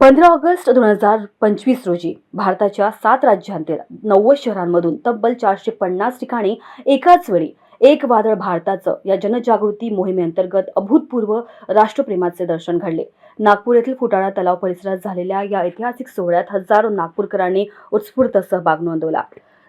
पंधरा ऑगस्ट दोन हजार पंचवीस रोजी भारताच्या सात राज्यांतील नव्वद शहरांमधून तब्बल चारशे पन्नास ठिकाणी एकाच वेळी एक वादळ भारताचं या जनजागृती मोहिमेअंतर्गत अभूतपूर्व राष्ट्रप्रेमाचे दर्शन घडले. नागपूर येथील फुटाळा तलाव परिसरात झालेल्या या ऐतिहासिक सोहळ्यात हजारो नागपूरकरांनी उत्स्फूर्त सहभाग नोंदवला.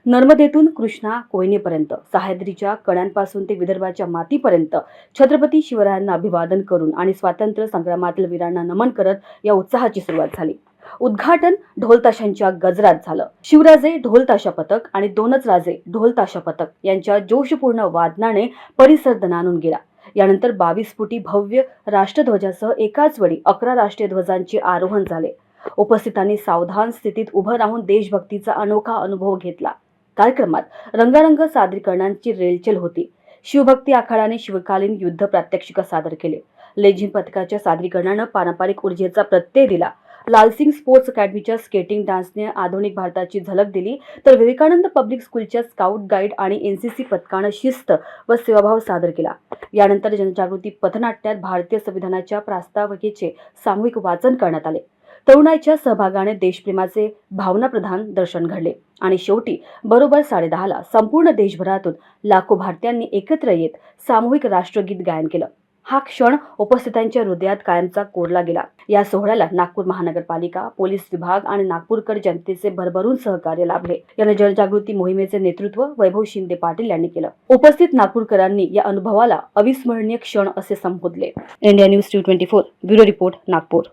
नर्मदेतून कृष्णा कोयनेपर्यंत. सह्याद्रीच्या कड्यांपासून ते विदर्भाच्या मातीपर्यंत. छत्रपती शिवरायांना अभिवादन करून आणि स्वातंत्र्य संग्रामातील वीरांना नमन करत या उत्साहाची सुरुवात झाली. उद्घाटन ढोलताशांच्या गजरात झालं. शिवराजे ढोलताशा पथक आणि दोनच राजे ढोलताशा पथक यांच्या जोशपूर्ण वादनाने परिसर दणानून गेला. यानंतर बावीस फुटी भव्य राष्ट्रध्वजासह एकाच वेळी अकरा राष्ट्रीय ध्वजांचे आरोहण झाले. उपस्थितांनी सावधान स्थितीत उभं राहून देशभक्तीचा अनोखा अनुभव घेतला. कार्यक्रमात रंगारंग सादरीकरणांची रेलचेल होती. शिवभक्ती आखाड्याने शिवकालीन युद्ध प्रात्यक्षिक सादर केले. लेझिम पथकाच्या सादरीकरणानं पारंपरिक ऊर्जेचा प्रत्यय दिला. लालसिंग स्पोर्ट्स अकॅडमीच्या स्केटिंग डान्सने आधुनिक भारताची झलक दिली तर विवेकानंद पब्लिक स्कूलच्या स्काउट गाईड आणि एन सी सी पथकानं शिस्त व सेवाभाव सादर केला. यानंतर जनजागृती पथनाट्यात भारतीय संविधानाच्या प्रास्ताविकेचे सामूहिक वाचन करण्यात आले. तरुणाईच्या सहभागाने देशप्रेमाचे भावनाप्रधान दर्शन घडले. आणि शेवटी बरोबर साडेदहाला संपूर्ण देशभरातून लाखो भारतीयांनी एकत्र येत सामूहिक राष्ट्रगीत गायन केलं. हा क्षण उपस्थितांच्या हृदयात कायमचा कोरला गेला. या सोहळ्याला नागपूर महानगरपालिका पोलीस विभाग आणि नागपूरकर जनतेचे भरभरून सहकार्य लाभले. याने जनजागृती मोहिमेचे नेतृत्व वैभव शिंदे पाटील यांनी केलं. उपस्थित नागपूरकरांनी या अनुभवाला अविस्मरणीय क्षण असे संबोधले. India news two twenty four bureau report Nagpur.